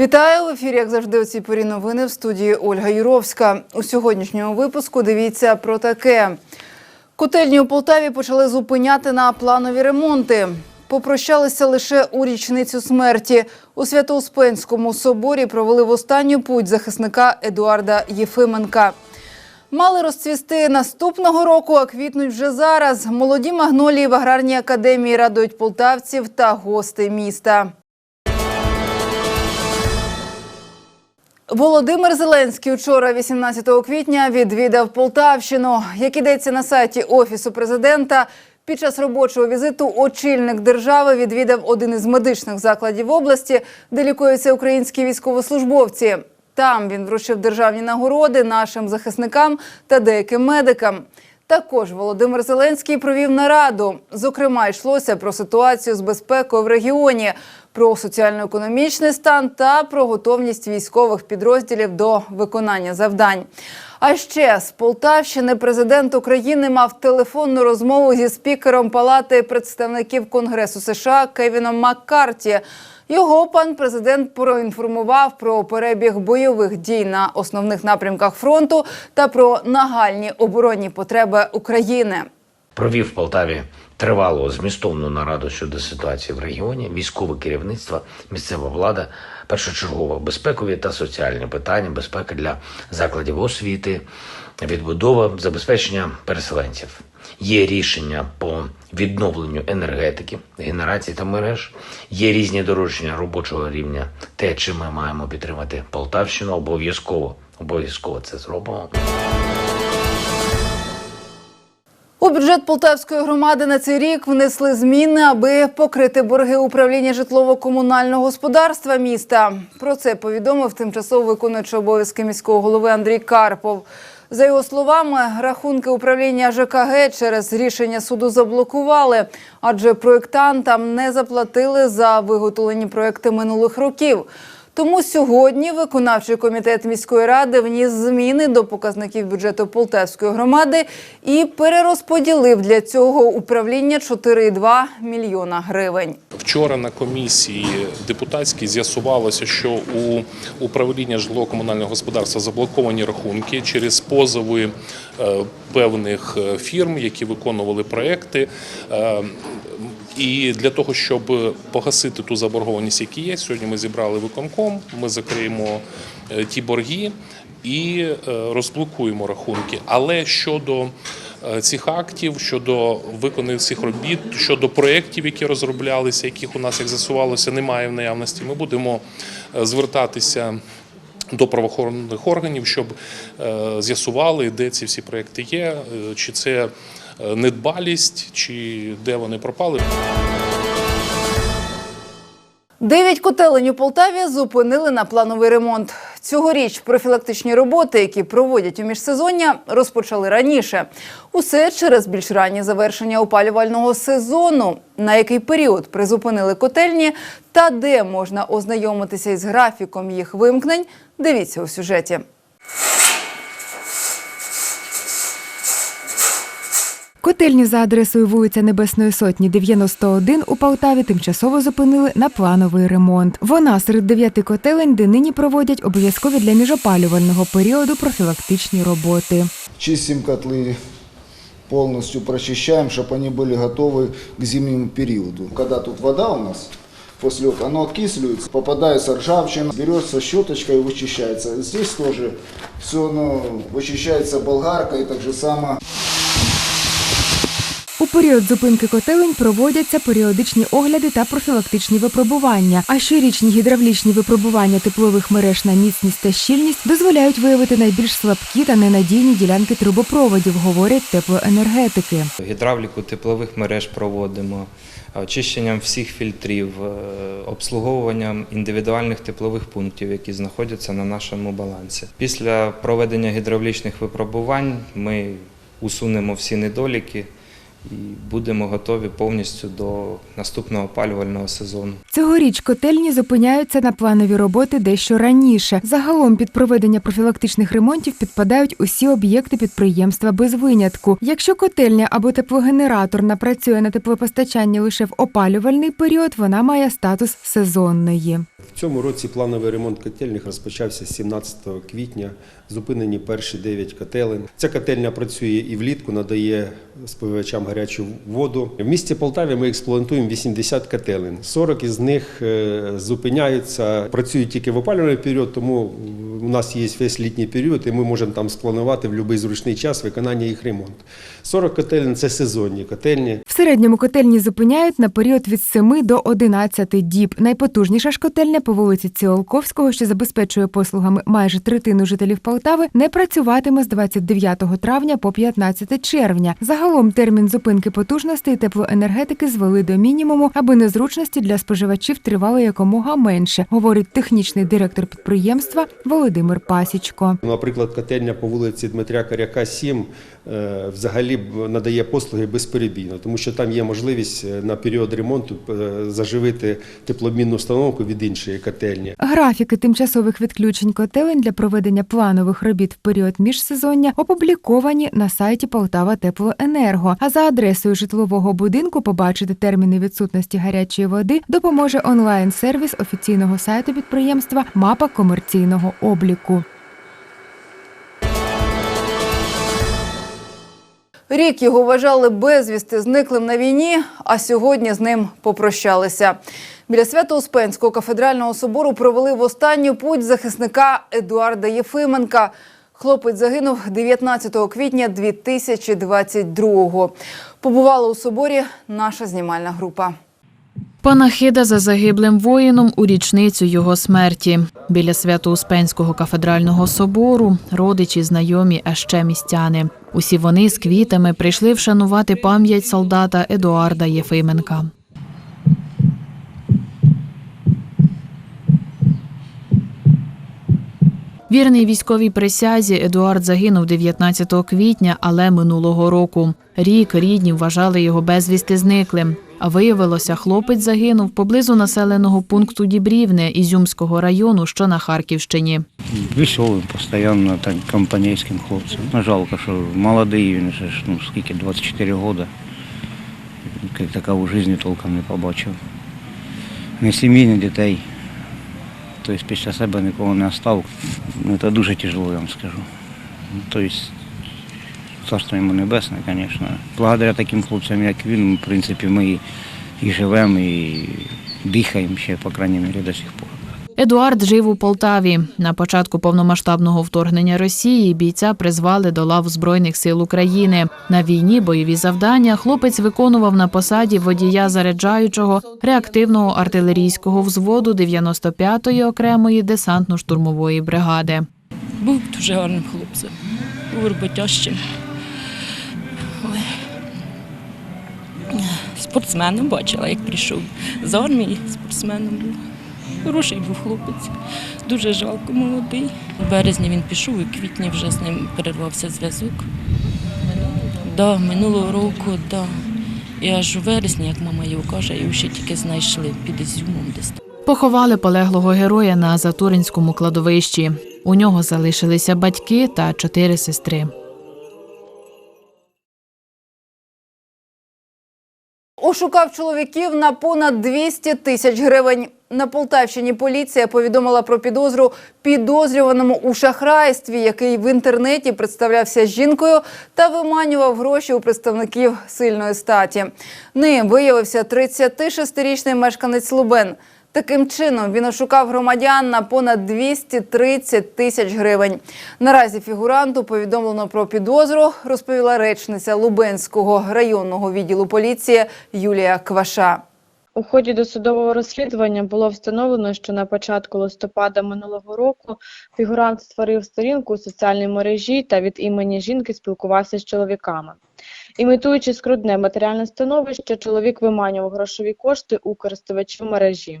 Вітаю в ефірі, як завжди, у цій порі новини в студії Ольга Юровська. У сьогоднішньому випуску дивіться про таке. Котельні у Полтаві почали зупиняти на планові ремонти. Попрощалися лише у річницю смерті. У Свято-Успенському соборі провели в останню путь захисника Едуарда Єфименка. Мали розцвісти наступного року, а квітнуть вже зараз. Молоді магнолії в аграрній академії радують полтавців та гостей міста. Володимир Зеленський вчора, 18 квітня, відвідав Полтавщину. Як ідеться на сайті Офісу президента, під час робочого візиту очільник держави відвідав один із медичних закладів області, де лікуються українські військовослужбовці. Там він вручив державні нагороди нашим захисникам та деяким медикам. Також Володимир Зеленський провів нараду. Зокрема, йшлося про ситуацію з безпекою в регіоні, про соціально-економічний стан та про готовність військових підрозділів до виконання завдань. А ще з Полтавщини президент України мав телефонну розмову зі спікером Палати представників Конгресу США Кевіном Маккарті. Його пан президент проінформував про перебіг бойових дій на основних напрямках фронту та про нагальні оборонні потреби України. Провів в Полтаві тривалу змістовну нараду щодо ситуації в регіоні, військове керівництво, місцева влада, першочергово безпекові та соціальні питання, безпека для закладів освіти, відбудова, забезпечення переселенців. Є рішення по відновленню енергетики, генерації та мереж. Є різні доручення робочого рівня. Те, чим ми маємо підтримати Полтавщину, обов'язково обов'язково це зробимо. У бюджет Полтавської громади на цей рік внесли зміни, аби покрити борги управління житлово-комунального господарства міста. Про це повідомив тимчасово виконуючий обов'язки міського голови Андрій Карпов. За його словами, рахунки управління ЖКГ через рішення суду заблокували, адже проєктантам не заплатили за виготовлені проекти минулих років. Тому сьогодні виконавчий комітет міської ради вніс зміни до показників бюджету Полтавської громади і перерозподілив для цього управління 4,2 мільйона гривень. Вчора на комісії депутатській з'ясувалося, що у управління житлово-комунального господарства заблоковані рахунки через позови е, певних е, фірм, які виконували проекти. І для того, щоб погасити ту заборгованість, які є, сьогодні ми зібрали виконком, ми закриємо е, ті борги і е, розблокуємо рахунки. Але щодо е, цих актів, щодо виконаних цих робіт, щодо проєктів, які розроблялися, яких у нас, як з'ясувалося, немає в наявності, ми будемо звертатися. До правоохоронних органів, щоб з'ясували, де ці всі проекти є, чи це недбалість, чи де вони пропали. Дев'ять котелень у Полтаві зупинили на плановий ремонт. Цьогоріч профілактичні роботи, які проводять у міжсезоння, розпочали раніше. Усе через більш раннє завершення опалювального сезону. На який період призупинили котельні та де можна ознайомитися із графіком їх вимкнень, дивіться у сюжеті. Котельні за адресою вулиця Небесної Сотні, 91 у Полтаві тимчасово зупинили на плановий ремонт. Вона серед дев'яти котелень, де нині проводять обов'язкові для міжопалювального періоду профілактичні роботи. Чистим котлы, полностью прочищаем, чтобы они были готовы к зимнему периоду. Когда тут вода у нас, после этого оно окисливается, попадается ржавчина, берется щеточкой и вычищается. Здесь тоже все ну, вычищается болгаркой, так же само. Період зупинки котелень проводяться періодичні огляди та профілактичні випробування. А щорічні гідравлічні випробування теплових мереж на міцність та щільність дозволяють виявити найбільш слабкі та ненадійні ділянки трубопроводів, говорять теплоенергетики. Гідравліку теплових мереж проводимо, очищенням всіх фільтрів, е, обслуговуванням індивідуальних теплових пунктів, які знаходяться на нашому балансі. Після проведення гідравлічних випробувань ми усунемо всі недоліки і будемо готові повністю до наступного опалювального сезону. Цьогоріч котельні зупиняються на планові роботи дещо раніше. Загалом під проведення профілактичних ремонтів підпадають усі об'єкти підприємства без винятку. Якщо котельня або теплогенератор напрацює на теплопостачання лише в опалювальний період, вона має статус сезонної. В цьому році плановий ремонт котельних розпочався 17 квітня. Зупинені перші 9 котелень. Ця котельня працює і влітку, надає споживачам гарячу воду. В місті Полтаві ми експлуатуємо 80 котелень. 40 із них е, зупиняються, працюють тільки в опалювальний період, тому у нас є весь літній період, і ми можемо там спланувати в будь-який зручний час виконання їх ремонту. 40 котелень це сезонні котельні. В середньому котельні зупиняють на період від 7 до 11 діб. Найпотужніша ж котельня по вулиці Ціолковського, що забезпечує послугами майже третину жителів Полтави, не працюватиме з 29 травня по 15 червня. Загалом термін зупинки потужностей теплоенергетики звели до мінімуму, аби незручності для споживачів тривали якомога менше, говорить технічний директор підприємства Володимир Пасічко. Наприклад, котельня по вулиці Дмитря Коряка, 7 е, взагалі надає послуги безперебійно, тому що там є можливість е, на період ремонту е, заживити теплообмінну установку від іншої котельні. Графіки тимчасових відключень котелень для проведення планових робіт в період міжсезоння опубліковані на сайті Полтава Теплоенерго. А за адресою житлового будинку побачити терміни відсутності гарячої води допоможе онлайн-сервіс офіційного сайту підприємства Мапа комерційного обліку. Рік його вважали безвісти зниклим на війні, а сьогодні з ним попрощалися. Біля Свято-Успенського кафедрального собору провели в останню путь захисника Едуарда Єфименка. Хлопець загинув 19 квітня 2022-го. Побувала у соборі наша знімальна група. Панахида за загиблим воїном у річницю його смерті. Біля Свято-Успенського кафедрального собору родичі, знайомі, а ще містяни. Усі вони з квітами прийшли вшанувати пам'ять солдата Едуарда Єфименка. Вірний військовій присязі Едуард загинув 19 квітня, але минулого року. Рік рідні вважали його безвісти зниклим. А виявилося, хлопець загинув поблизу населеного пункту Дібрівне Ізюмського району, що на Харківщині. Веселим, постійно так компанійським хлопцем. Ну, жалко, що молодий, він ж, ну, скільки, 24 роки. Як такого в житті толком не побачив. Ні сім'ї, ні дітей. Тобто після себе нікого не остав. Ну, це дуже тяжело, я вам скажу. Тобто, царство йому небесне, звісно. Благодаря таким хлопцям, як він, в принципі, ми і живемо, і дихаємо ще, по крайній мірі, до сих пор. Едуард жив у Полтаві. На початку повномасштабного вторгнення Росії бійця призвали до лав Збройних сил України. На війні бойові завдання хлопець виконував на посаді водія заряджаючого реактивного артилерійського взводу 95-ї окремої десантно-штурмової бригади. Був дуже гарним хлопцем, був роботящим. Спортсменом бачила, як прийшов з армії, спортсменом був. Хороший був хлопець, дуже жалко, молодий. У березні він пішов, і квітні вже з ним перервався зв'язок. Да, минулого року, да. І аж у вересні, як мама його каже, його ще тільки знайшли під Ізюмом десь. Поховали полеглого героя на Затуринському кладовищі. У нього залишилися батьки та чотири сестри. Ошукав чоловіків на понад 200 тисяч гривень. На Полтавщині поліція повідомила про підозру підозрюваному у шахрайстві, який в інтернеті представлявся жінкою та виманював гроші у представників сильної статі. Ним виявився 36-річний мешканець Лубен. Таким чином він ошукав громадян на понад 230 тисяч гривень. Наразі фігуранту повідомлено про підозру, розповіла речниця Лубенського районного відділу поліції Юлія Кваша. У ході досудового розслідування було встановлено, що на початку листопада минулого року фігурант створив сторінку у соціальній мережі та від імені жінки спілкувався з чоловіками. Імітуючи скрутне матеріальне становище, чоловік виманював грошові кошти у користувачів мережі.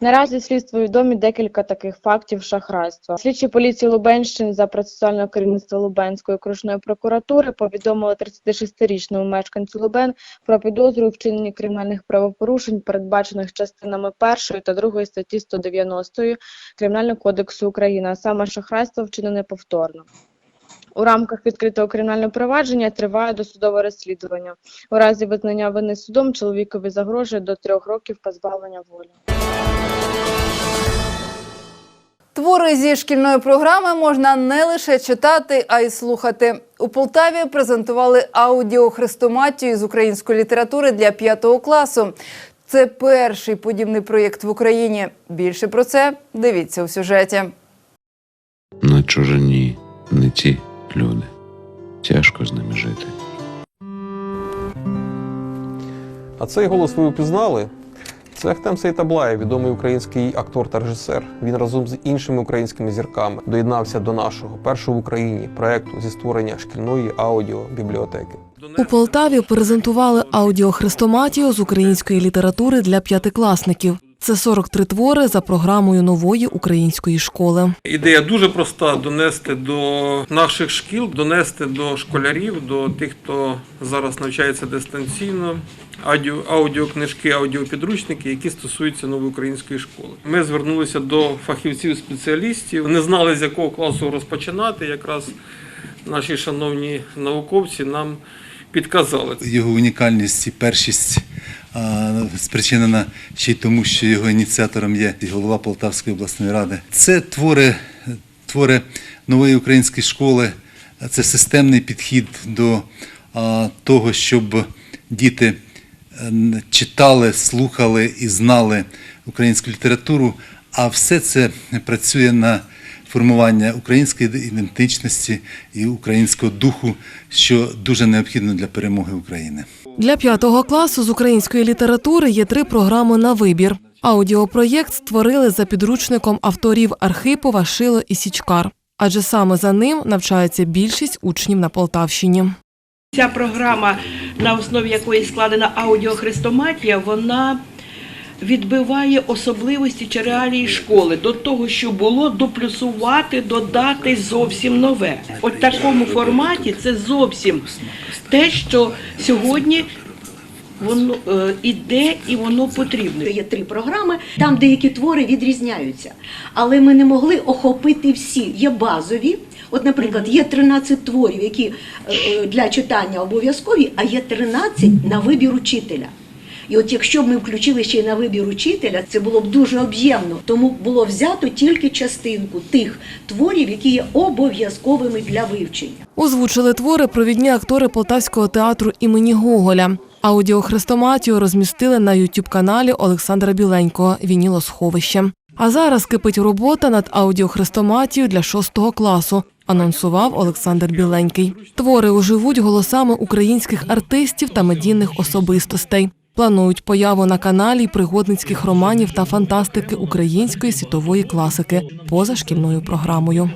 Наразі слідству відомі декілька таких фактів шахрайства. Слідчі поліції Лубенщини за процесуального керівництва Лубенської окружної прокуратури повідомили 36-річному мешканцю Лубен про підозру у вчиненні кримінальних правопорушень, передбачених частинами 1 та 2 статті 190 Кримінального кодексу України, а саме шахрайство вчинене повторно. У рамках відкритого кримінального провадження триває досудове розслідування. У разі визнання вини судом чоловікові загрожує до трьох років позбавлення волі. Твори зі шкільної програми можна не лише читати, а й слухати. У Полтаві презентували аудіохрестоматію з української літератури для п'ятого класу. Це перший подібний проєкт в Україні. Більше про це дивіться у сюжеті. На чужині не ті люди. Тяжко з ними жити. А цей голос ви впізнали? Це Ахтем Сейтаблаєв, відомий український актор та режисер. Він разом з іншими українськими зірками доєднався до нашого першого в Україні проекту зі створення шкільної аудіобібліотеки. У Полтаві презентували аудіохрестоматію з української літератури для п'ятикласників. Це 43 твори за програмою нової української школи. Ідея дуже проста: донести до наших шкіл, донести до школярів, до тих, хто зараз навчається дистанційно. Аудіо, аудіокнижки, аудіопідручники, які стосуються нової української школи. Ми звернулися до фахівців-спеціалістів, не знали з якого класу розпочинати. Якраз наші шановні науковці нам підказали. Його унікальність і першість спричинена ще й тому, що його ініціатором є голова Полтавської обласної ради. Це твори, твори нової української школи, це системний підхід до того, щоб діти е, читали, слухали і знали українську літературу, а все це працює на формування української ідентичності і українського духу, що дуже необхідно для перемоги України. Для п'ятого класу з української літератури є три програми на вибір. Аудіопроєкт створили за підручником авторів Архипова, Шило і Січкар. Адже саме за ним навчається більшість учнів на Полтавщині. Ця програма, на основі якої складена аудіохрестоматія, вона відбиває особливості чи реалії школи до того, що було, доплюсувати, додати зовсім нове. От такому форматі це зовсім те, що сьогодні воно е, іде і воно потрібно. Є три програми, там деякі твори відрізняються. Але ми не могли охопити всі. Є базові. От, наприклад, є 13 творів, які е, е, для читання обов'язкові, а є 13 на вибір учителя. І от якщо б ми включили ще й на вибір учителя, це було б дуже об'ємно. Тому було взято тільки частинку тих творів, які є обов'язковими для вивчення. Озвучили твори провідні актори Полтавського театру імені Гоголя. Аудіохрестоматію розмістили на ютуб-каналі Олександра Біленького «Вінілосховище». А зараз кипить робота над аудіохрестоматією для шостого класу, анонсував Олександр Біленький. Твори оживуть голосами українських артистів та медійних особистостей. Планують появу на каналі пригодницьких романів та фантастики української світової класики поза шкільною програмою.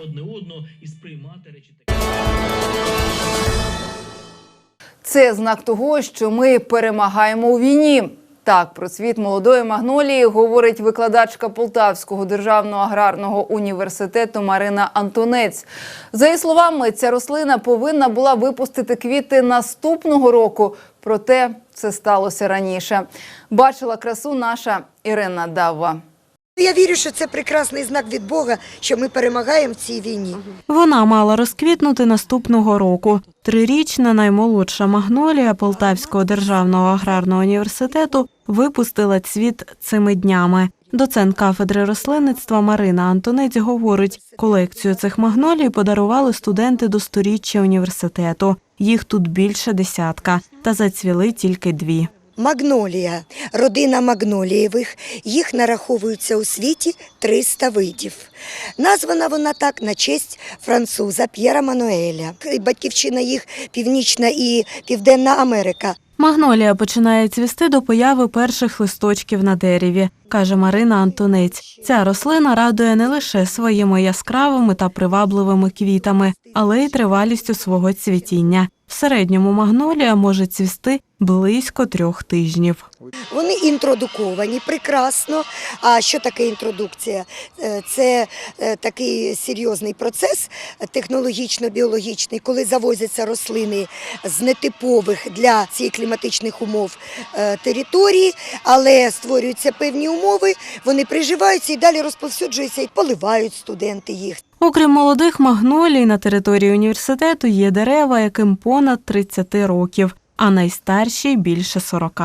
Це знак того, що ми перемагаємо у війні. Так, про світ молодої магнолії говорить викладачка Полтавського державного аграрного університету Марина Антонець. За її словами, ця рослина повинна була випустити квіти наступного року, проте це сталося раніше. Бачила красу наша Ірина Давва. Я вірю, що це прекрасний знак від Бога, що ми перемагаємо в цій війні. Вона мала розквітнути наступного року. Трирічна наймолодша магнолія Полтавського державного аграрного університету випустила цвіт цими днями. Доцент кафедри рослинництва Марина Антонець говорить, колекцію цих магнолій подарували студенти до сторіччя університету. Їх тут більше десятка, та зацвіли тільки дві. Магнолія, родина магнолієвих, їх нараховується у світі 300 видів. Названа вона так на честь француза П'єра Мануеля. Батьківщина їх Північна і Південна Америка. Магнолія починає цвісти до появи перших листочків на дереві, каже Марина Антонець. Ця рослина радує не лише своїми яскравими та привабливими квітами, але й тривалістю свого цвітіння. В середньому магнолія може цвісти близько трьох тижнів. Вони інтродуковані прекрасно. А що таке інтродукція? Е, Це е, такий серйозний процес технологічно-біологічний, коли завозяться рослини з нетипових для цих кліматичних умов е, територій, але створюються певні умови, вони приживаються і далі розповсюджуються і поливають студенти їх. Окрім молодих магнолій, на території університету є дерева, яким понад 30 років, а найстарші більше 40.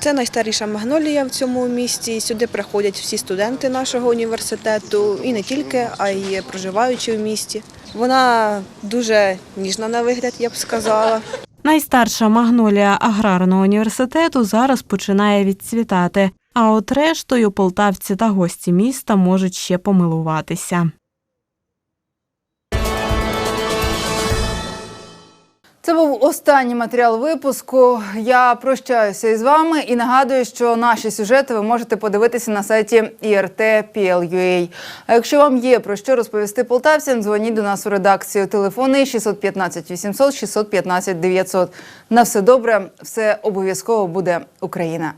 Це найстаріша магнолія в цьому місті. Сюди приходять всі студенти нашого університету, і не тільки, а й проживаючи в місті. Вона дуже ніжна на вигляд, я б сказала. Найстарша магнолія аграрного університету зараз починає відцвітати. А от рештою полтавці та гості міста можуть ще помилуватися. Це був останній матеріал випуску. Я прощаюся із вами і нагадую, що наші сюжети ви можете подивитися на сайті IRT.PL.UA. А якщо вам є про що розповісти полтавцям, дзвоніть до нас у редакцію. Телефони 615 800 615 900. На все добре, все обов'язково буде Україна.